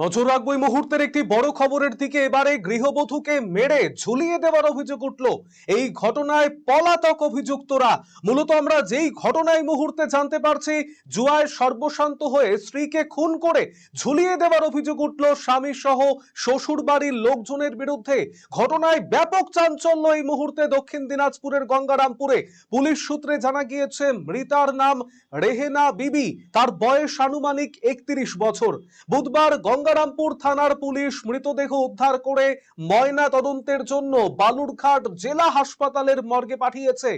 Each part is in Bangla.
নজর রাখব এই মুহূর্তের একটি বড় খবরের দিকে। এবারে গৃহবধূকে মেরে ঝুলিয়ে দেওয়ার অভিযোগ উঠল। এই ঘটনায় পলাতক অভিযুক্তরা। মূলত আমরা যেই ঘটনায় মুহূর্তে জানতে পারছি, জুয়ায় সর্বশান্ত হয়ে স্ত্রীকে খুন করে ঝুলিয়ে দেওয়ার অভিযোগ উঠল স্বামী সহ শ্বশুর বাড়ির লোকজনের বিরুদ্ধে। ঘটনায় ব্যাপক চাঞ্চল্য এই মুহূর্তে দক্ষিণ দিনাজপুরের গঙ্গারামপুরে। পুলিশ সূত্রে জানা গিয়েছে, মৃতার নাম রেহেনা বিবি। তার বয়স আনুমানিক একত্রিশ বছর। বুধবার গঙ্গারামপুর থানার পুলিশ মৃতদেহ উদ্ধার করে ময়না তদন্তের জন্য বালুরঘাট জেলা হাসপাতালের মর্গে পাঠিয়েছে।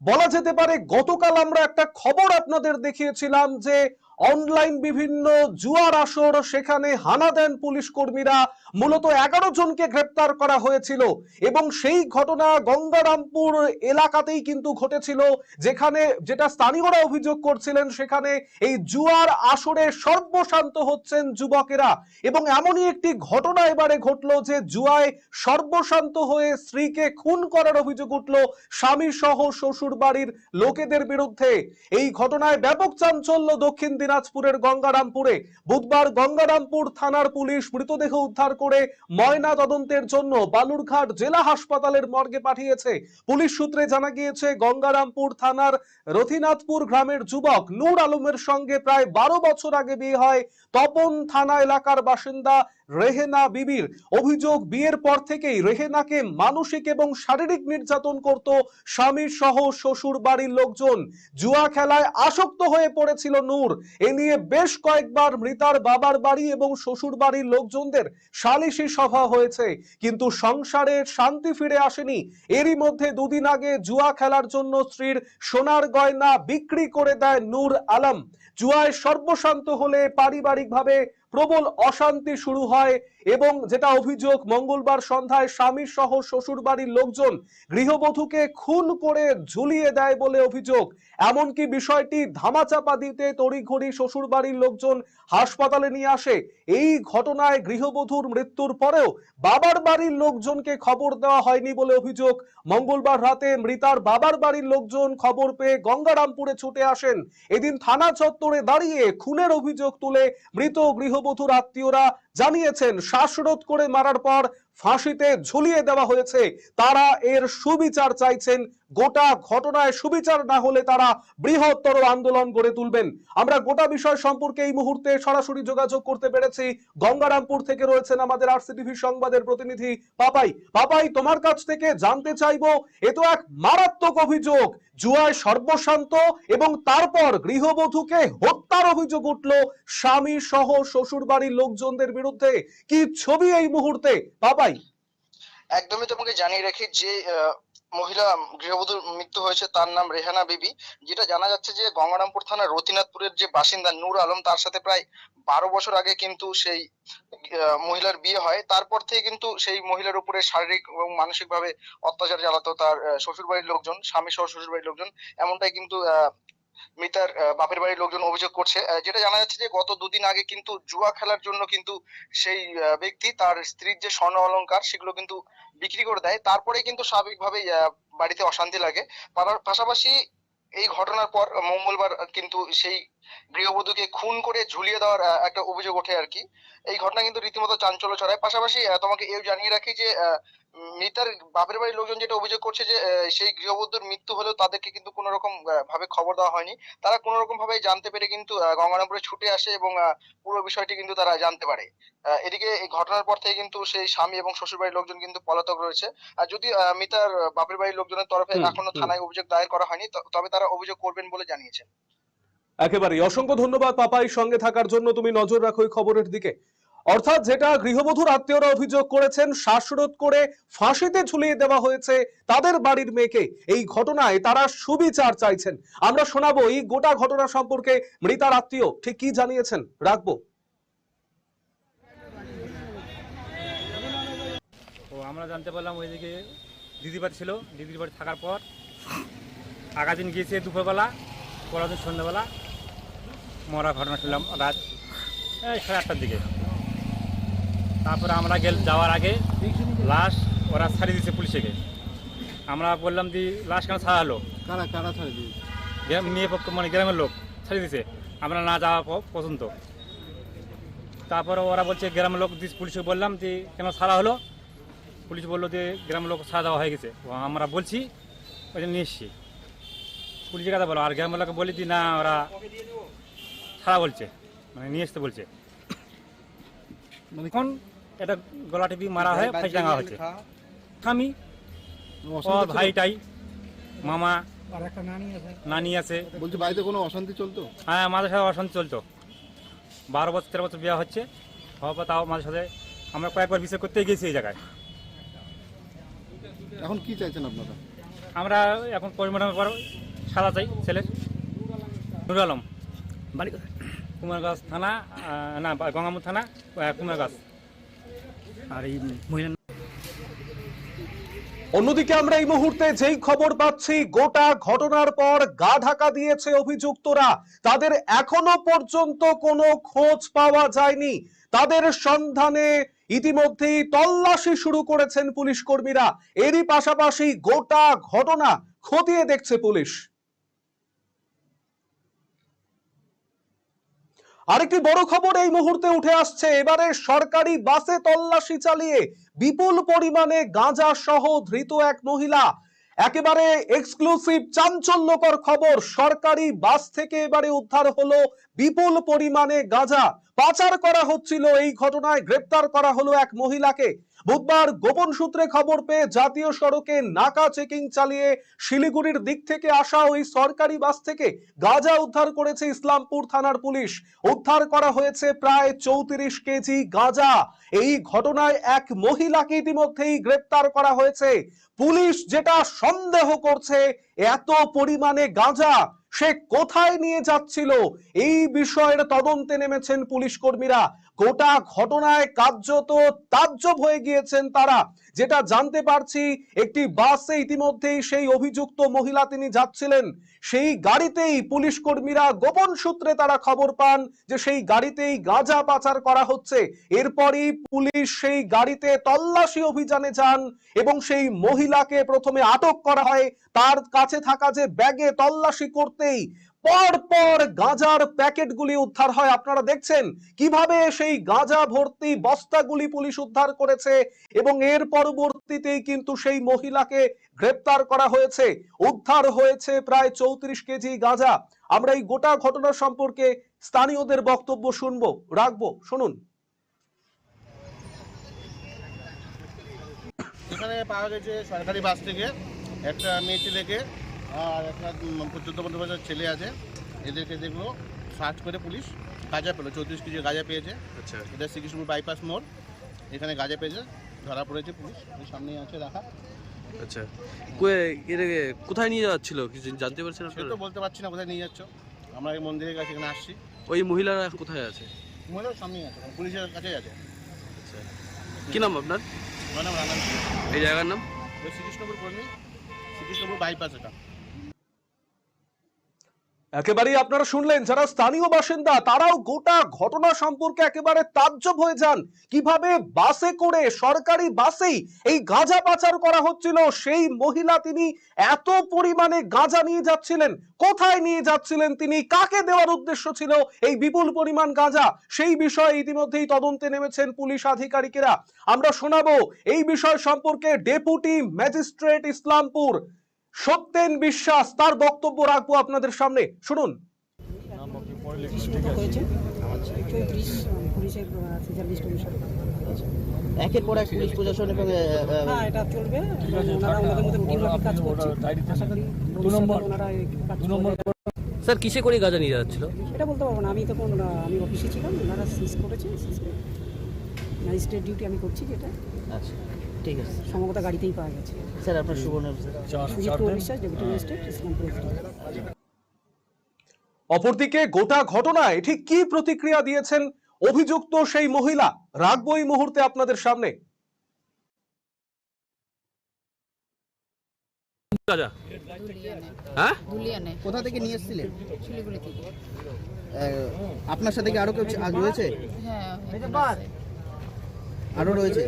বলা যেতে পারে, গতকাল আমরা একটা খবর আপনাদের দেখিয়েছিলাম যে অনলাইন বিভিন্ন জুয়ার আসর, সেখানে হানা দেন পুলিশ কর্মীরা। মূলত এগারো জনকে গ্রেপ্তার করা হয়েছিল এবং সেই ঘটনা গঙ্গারামপুর এলাকাতেই কিন্তু ঘটেছিল, যেখানে যেটা স্থানীয়রা অভিযোগ করছিলেন, সেখানে এই জুয়ার আসরে সর্বশান্ত হচ্ছেন যুবকেরা এবং এমনই একটি ঘটনা এবারে ঘটলো যে জুয়ায় সর্বশান্ত হয়ে স্ত্রীকে খুন করার অভিযোগ উঠল স্বামী সহ শ্বশুর বাড়ির লোকেদের বিরুদ্ধে। এই ঘটনায় ব্যাপক চাঞ্চল্য দক্ষিণ দিনাজপুরের গঙ্গারামপুরে। বুধবার গঙ্গারামপুর থানার পুলিশ মৃতদেহ উদ্ধার করে ময়না তদন্তের জন্য বালুরঘাট জেলা হাসপাতালের মর্গে পাঠিয়েছে। পুলিশ সূত্রে জানা গিয়েছে, গঙ্গারামপুর থানার রথিনাথপুর গ্রামের যুবক নূর আলমের সঙ্গে প্রায় বারো বছর আগে বিয়ে হয়। তপন থানা এলাকার বাসিন্দা রেহেনা বিবির অভিযোগ বিয়ের পর থেকেই রেহেনাকে মানসিক এবং শারীরিক নির্যাতন করত স্বামী সহ শ্বশুর বাড়ির লোকজন। জুয়া খেলায় আসক্ত হয়ে পড়েছিল নূর। এ নিয়ে বেশ কয়েকবার মৃতার বাবার বাড়ি এবং শ্বশুর বাড়ির লোকজনদের সালিশি সভা হয়েছে। কিন্তু সংসারে শান্তি ফিরে আসেনি। এরই মধ্যে দুদিন আগে জুয়া খেলার জন্য স্ত্রীর সোনার গয়না বিক্রি করে দেয় নূর আলম। জুয়ায় সর্বশান্ত হলে পারিবারিকভাবে প্রবল অশান্তি শুরু হয় এবং যেটা অভিযোগ, মঙ্গলবার সন্ধ্যায় স্বামী সহ শ্বশুর বাড়ির লোকজন গৃহবধূকে খুন করে ঝুলিয়ে দেয় বলে অভিযোগ। এমনকি বিষয়টি ধামাচাপা দিতে তড়িঘড়ি শ্বশুর বাড়ির লোকজন হাসপাতালে নিয়ে আসে। এই ঘটনায় গৃহবধূর মৃত্যুর পরেও বাবার বাড়ির লোকজনকে খবর দেওয়া হয়নি বলে অভিযোগ। মঙ্গলবার রাতে মৃতার বাবার বাড়ির লোকজন খবর পেয়ে গঙ্গারামপুরে ছুটে আসেন। এদিন থানা চত্বরে দাঁড়িয়ে খুনের অভিযোগ তুলে মৃত গৃহবধূর আত্মীয়রা জানিয়েছেন শ্বাসরোধ করে মারার পর ফাঁসিতে ঝুলিয়ে দেওয়া হয়েছে। তারা এর সুবিচার চাইছেন। গোটা ঘটনায় সুবিচার না হলে তারা বৃহত্তর আন্দোলন গড়ে তুলবেন। আমরা গোটা বিষয় সম্পর্কে এই মুহূর্তে সরাসরি যোগাযোগ করতে পেরেছি। গঙ্গারামপুর থেকে রয়েছেন আমাদের আরসিটিভি সংবাদের প্রতিনিধি পাপাই। পাপাই, তোমার কাছ থেকে জানতে চাইব, এ তো এক মারাত্মক অভিযোগ। জুয়ায় সর্বশান্ত এবং তারপর গৃহবধূকে হত্যার অভিযোগ উঠল স্বামী সহ শ্বশুর বাড়ির লোকজনদের বিরুদ্ধে। কি ছবি এই মুহূর্তে? পাপাই। একদমই তোমাকে জানিয়ে রাখি যে মহিলা গৃহবধূর মৃত্যু হয়েছে তার নাম রেহানা বিবি, যেটা জানা যাচ্ছে যে গঙ্গারামপুর থানার রতিনাথপুরের যে বাসিন্দা নূর আলম, তার সাথে প্রায় বারো বছর আগে কিন্তু সেই মহিলার বিয়ে হয়। তারপর থেকে কিন্তু সেই মহিলার উপরে শারীরিক এবং মানসিক ভাবে অত্যাচার চালাতো তার শ্বশুর বাড়ির লোকজন, স্বামী সহ শ্বশুর বাড়ির লোকজন। এমনটাই কিন্তু মিতার বাপের বাড়ির লোকজন অভিযোগ করছে যেটা জানা যাচ্ছে যে গত দুদিন আগে কিন্তু জুয়া খেলার জন্য কিন্তু সেই ব্যক্তি তার স্ত্রীর যে স্বর্ণ অলঙ্কার সেগুলো কিন্তু বিক্রি করে দেয়। তারপরে কিন্তু স্বাভাবিকভাবেই বাড়িতে অশান্তি লাগে। পাশাপাশি এই ঘটনার পর মঙ্গলবার কিন্তু সেই গৃহবধূকে খুন করে ঝুলিয়ে দেওয়ার একটা অভিযোগ ওঠে আর কি। এই ঘটনা কিন্তু রীতিমতো চাঞ্চল্য ছড়ায়। পাশাপাশি তোমাকে এও জানিয়ে রাখি যে মিতার বাপের বাড়ির লোকজন যেটা অভিযোগ করছে যে সেই গৃহবধূর মৃত্যু হলেও তাদেরকে কিন্তু কোনো রকম ভাবে খবর দেওয়া হয়নি। তারা কোনো রকম ভাবে জানতে পেরে কিন্তু গঙ্গারামপুরে ছুটে আসে এবং পুরো বিষয়টি কিন্তু তারা জানতে পারে। এদিকে এই ঘটনার পর থেকে কিন্তু সেই স্বামী এবং শ্বশুর বাড়ির লোকজন কিন্তু পলাতক রয়েছে। আর যদি আহ, মিতার বাপের বাড়ির লোকজনের তরফে এখনও থানায় অভিযোগ দায়ের করা হয়নি তবে তারা অভিযোগ করবেন বলে জানিয়েছেন। একেবারে অসংখ্য ধন্যবাদ পাপাই সঙ্গে থাকার জন্য তুমি নজর রাখো এই খবরের দিকে। অর্থাৎ যেটা গৃহবধূর আত্মীয়রা অভিযোগ করেছেন, শ্বাসরোধ করে ফাঁসিতে ঝুলিয়ে দেওয়া হয়েছে তাদের বাড়ির মেয়েকে। এই ঘটনায় তারা সুবিচার চাইছেন। আমরা শোনাবো এই গোটা ঘটনা সম্পর্কে মৃতার আত্মীয়। ঠিক কি জানিয়েছেন? রাখব। তো আমরা জানতে পারলাম ওইদিকে দিদির বাড়ি ছিল। দিদির বাড়ি থাকার পর আগা দিন গিয়েছে দুপুরবেলা, পরের দিন সন্ধ্যাবেলা। মরা ঘটনা শুনলাম রাত এই সাড়ে আটটার দিকে। তারপরে আমরা গেল যাওয়ার আগে লাশ ওরা ছাড়িয়ে দিয়েছে পুলিশকে। আমরা বললাম দি লাশ কেন ছাড়া হলো? কারা কারা ছাড়ে দিই গ্রাম- মেয়ে পক্ষ মানে গ্রামের লোক ছাড়িয়ে দিয়েছে। আমরা না যাওয়া পছন্দ তারপরে ওরা বলছে গ্রামের লোক দিস পুলিশকে। বললাম যে কেন ছাড়া হলো? পুলিশ বলল যে গ্রামের লোক ছাড়া দেওয়া হয়ে গেছে। আমরা বলছি ওই জন্য নিয়ে এসছি। পুলিশের কথা বলো। আর গ্রামের লোককে বলি যে না ওরা সারা বলছে মানে নিয়ে আসতে বলছে। এখন এটা গলা টিপি মারা হয়ে ফাঁস ডাঙা হচ্ছে। আমি ও ভাইটাই মামা নানি আছে। বলছি বাড়িতে কোনো অশান্তি চলতো? হ্যাঁ আমাদের সাথে অশান্তি চলতো। বারো বছর তেরো বছর বিয়ে হচ্ছে। হওয়ার পর তাও আমাদের সাথে আমরা কয়েকবার বিষয় করতে গেছি এই জায়গায়। এখন কি চাইছেন আপনারা? আমরা এখন পরিমাণের পর সাদা চাই ছেলের। নুর আলম। বাড়ি কুমারগাছ থানা না গঙ্গামুর থানা কুমারগাছ আর এই মহিলা অন্যদিকে আমরা এই মুহূর্তে যেই খবর পাচ্ছি, গোটা ঘটনার পর গা ঢাকা দিয়েছে অভিযুক্তরা। তাদের এখনও পর্যন্ত কোনো খোঁজ পাওয়া যায়নি। তাদের সন্ধানে ইতিমধ্যেই তল্লাশি শুরু করেছেন পুলিশ কর্মীরা। এরই পাশাপাশি গোটা ঘটনা খতিয়ে দেখছে পুলিশ। আরেকটি বড় খবর এই মুহূর্তে উঠে আসছে। এবারে সরকারি বাসে তল্লাশি চালিয়ে বিপুল পরিমাণে গাঁজা সহ ধৃত এক মহিলা। একেবারে এক্সক্লুসিভ চাঞ্চল্যকর খবর, সরকারি বাস থেকে এবারে উদ্ধার হলো বিপুল পরিমাণে গাঁজা। পাচার করা হচ্ছিল এই ঘটনায় গ্রেপ্তার করা হলো এক মহিলাকে। বুধবার গোপন সূত্রে খবর পেয়ে জাতীয় সড়কে নাকা চেকিং চালিয়ে শিলিগুড়ির দিক থেকে আসা ওই সরকারি বাস থেকে গাঁজা উদ্ধার করেছে ইসলামপুর থানার পুলিশ। উদ্ধার করা হয়েছে প্রায় চৌত্রিশ কেজি গাঁজা। এই ঘটনায় এক মহিলাকে ইতিমধ্যেই গ্রেপ্তার করা হয়েছে। পুলিশ যেটা সন্দেহ করছে, এত পরিমাণে গাঁজা, সে কোথায় নিয়ে যাচ্ছিল? এই বিষয়ের তদন্তে নেমেছেন পুলিশ কর্মীরা। গোটা ঘটনায় কার্যত তাজ্জব হয়ে গিয়েছেন তারা। যেটা জানতে পারছি, একটি বাসে ইতিমধ্যেই সেই অভিযুক্ত মহিলা তিনি যাচ্ছিলেন। সেই গাড়িতেই পুলিশ কর্মীরা গোপন সূত্রে তারা খবর পান যে সেই গাড়িতেই গাঁজা পাচার করা হচ্ছে। এরপরই পুলিশ সেই গাড়িতে তল্লাশি অভিযানে যান এবং সেই মহিলাকে প্রথমে আটক করা হয়। তার কাছে থাকা যে ব্যাগে তল্লাশি করতেই পর পর গাঁজার প্যাকেটগুলি উদ্ধার হয়। আপনারা দেখছেন কীভাবে সেই গাঁজা ভর্তি বস্তাগুলি পুলিশ উদ্ধার করেছে এবং এর পরবর্তীতেই কিন্তু সেই মহিলাকে গ্রেপ্তার করা হয়েছে। উদ্ধার হয়েছে প্রায় চৌত্রিশ কেজি গাঁজা। আমরা এই গোটা ঘটনা সম্পর্কে স্থানীয়দের বক্তব্য শুনব। রাখব, শুনুন। এখানে পাওয়া গেছে সরকারি বাস থেকে একটা মেয়ে ছেলেকে আর একটা চোদ্দ পনেরো বছর ছেলে আছে। এদেরকে দেখল সার্চ করে পুলিশ। গাঁজা পেল চৌত্রিশ কেজি গাঁজা পেয়েছে। আচ্ছা। এটা শ্রীকৃষ্ণপুর বাইপাস মোড়। এখানে গাঁজা পেয়েছে ধরা পড়েছে পুলিশ। সামনেই আছে রাখা। আচ্ছা। কোথায় নিয়ে যাচ্ছিল? কিছু জানতে পারছেন সে তো বলতে পারছি না কোথায় নিয়ে যাচ্ছ। আমরা এই মন্দিরের কাছে এখানে আসছি। ওই মহিলারা কোথায় আছে? মহিলার সামনেই আছে পুলিশের কাছেই আছে। আচ্ছা। কি নাম আপনার? আমার নাম রানা এই জায়গার নাম? শ্রীকৃষ্ণপুর কর্মী শ্রীকৃষ্ণপুর বাইপাস এটা। একেবারেই আপনারা শুনলেন, যারা স্থানীয় বাসিন্দা, তারাও গোটা ঘটনা সম্পর্কে একেবারে তাজ্জব হয়ে যান। কীভাবে বাসে করে সরকারি বাসেই এই গাঁজা পাচার করা হচ্ছিল, সেই মহিলা তিনি এত পরিমাণে গাঁজা নিয়ে যাচ্ছিলেন, কোথায় নিয়ে যাচ্ছিলেন তিনি, কাকে দেওয়ার উদ্দেশ্য ছিল এই বিপুল পরিমাণ গাঁজা? সেই বিষয়ে ইতিমধ্যেই তদন্তে নেমেছেন পুলিশ আধিকারিকেরা। আমরা শোনাবো এই বিষয় সম্পর্কে ডেপুটি ম্যাজিস্ট্রেট ইসলামপুর। সত্যেন বিশ্বাস তার বক্তব্য রাখব আপনাদের সামনে। শুনুন। একের পর এক পুলিশ প্রশাসন এবং হ্যাঁ এটা চলবে। স্যার কিসে করে গাঁজা নিয়ে যাচ্ছিল? এটা বলতে পারব না। আমি তখন আমি অফিসে ছিলাম। ওনারা সিজ করেছে সিজ করে। ম্যাজিস্ট্রেট ডিউটি আমি করছি যেটা। আচ্ছা। ঠিক আছে। সম্ভবত গাড়িতেই পাওয়া গেছে। স্যার আপনার শুভ নাম সুজিত কুমার বিশ্বাস ডেপুটি ম্যাজিস্ট্রেট অপরদিকে গোটা ঘটনায় ঠিক কি প্রতিক্রিয়া দিয়েছেন অভিযুক্ত সেই মহিলা? রাখব এই মুহূর্তে আপনাদের সামনে। হ্যাঁ? কোথা থেকে নিয়ে এসেছিলেন? শিলিগুড়ি থেকে। আহ, আপনার সাথে কি আরও কেউ রয়েছে? হ্যাঁ এখানে আছে। আরও রয়েছে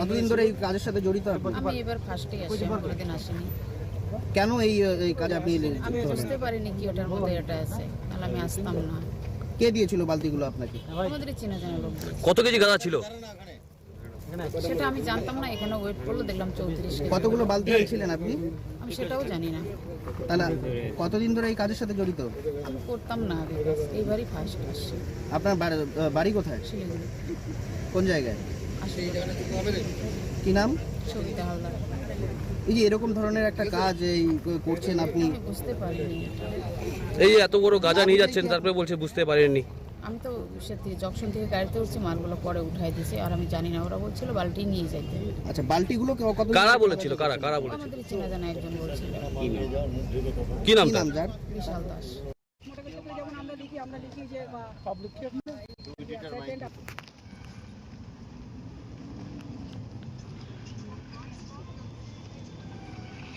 কতদিন ধরে এই কাজের সাথে জড়িত আমি এবার ফার্স্টে আসি কোনোদিন আসিনি। কেন এই এই কাজ আপনি আমি বুঝতে পারিনি কি ওটার মধ্যে এটা আছে তাহলে আমি আসতাম না। কে দিয়েছিল বালতিগুলো আপনাকে? আমাদের চেনা জানা লোক কত কেজি গাদা ছিল? সেটা আমি জানতাম না এখানে ওয়েট করল দেখলাম চৌত্রিশ কতগুলো বালতি ছিলেন আপনি? আমি সেটাও জানি না। তাহলে কতদিন ধরে এই কাজের সাথে জড়িত? আমি করতাম না আগে এইবারই ফার্স্ট আসছি। আপনার বাড়ি- কোথায়? কোন জায়গায়? কি নাম? সবিতা হালদার। এই যে এরকম ধরনের একটা কাজ এই করছেন আপনি। বুঝতে পারিনি। এই এত বড় গাঁজা নিয়ে যাচ্ছেন তারপরে বলছে বুঝতে পারেননি। আমি তো সে থেকে জংশন থেকে গাড়িতে উঠছি মালগুলো পরে উঠাই দিছে আর আমি জানি না ওরা বলছিল বালতি নিয়ে যাইতে। আচ্ছা বালতিগুলো কে- কত কারা বলেছিল? কারা কারা বলেছিল? আমাদের চেনা জানা একজন বলছিল। কি নাম? তার নাম যার? বিশাল দাস। যখন আমরা লিখি আমরা লিখি যে বা